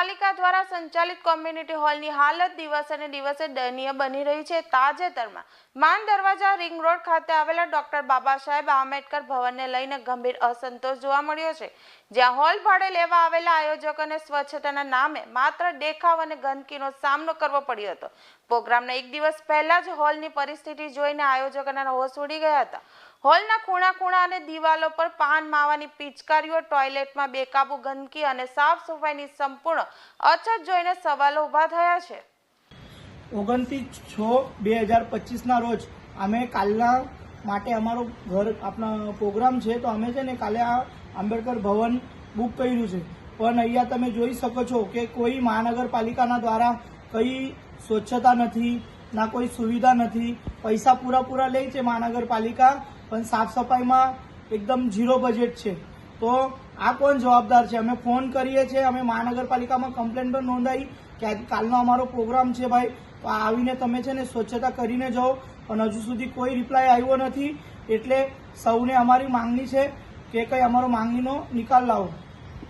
સંચાલિત કોમ્યુનિટી હોલની હાલત દિવસે દિવસે દયનીય બની રહી છે. તાજેતરમાં માન દરવાજા રિંગ રોડ ખાતે આવેલા ડોક્ટર બાબા સાહેબ આંબેડકર ભવનને લઈને ગંભીર અસંતોષ જોવા મળ્યો છે. જ્યાં હોલ ભાડે લેવા આવેલા આયોજકોને સ્વચ્છતાના નામે માત્ર દેખાવ અને ગંદકીનો સામનો કરવો પડ્યો હતો. પ્રોગ્રામના એક દિવસ પહેલા જ હોલની પરિસ્થિતિ જોઈને આયોજકોના હોશ ઉડી ગયા હતા. હોલના ખૂણા ખૂણા અને દિવાલો પર પાન, માવાની પિચકારીઓ, ટોયલેટમાં બેકાબુ, ગંદકી અને સાફ સફાઈની સંપૂર્ણ અછત જોઈને સવાલો ઊભા થયા છે. ઓગણત્રીસ છ બે હજાર પચીસના રોજ અમે કાલના માટે અમારો ઘર આપણા પ્રોગ્રામ છે તો અમે છે ને કાલે આ આંબેડકર ભવન બુક કર્યું છે. પણ અહીંયા તમે જોઈ શકો છો કે કોઈ મહાનગરપાલિકાના દ્વારા કઈ સ્વચ્છતા નથી, ના કોઈ સુવિધા નથી. પૈસા પૂરા પૂરા લે છે મહાનગરપાલિકા, પણ સાફ સફાઈમાં એકદમ ઝીરો બજેટ છે. તો આ કોણ જવાબદાર છે? અમે ફોન કરીએ છીએ, અમે મહાનગરપાલિકામાં કમ્પ્લેન પણ નોંધાઈ કે કાલનો અમારો પ્રોગ્રામ છે ભાઈ. તો આવીને તમે છે ને સ્વચ્છતા કરીને જાઓ. પણ હજુ સુધી કોઈ રિપ્લાય આવ્યો નથી. એટલે સૌને અમારી માંગણી છે કે કંઈ અમારો માંગણીનો નિકાલ લાવો.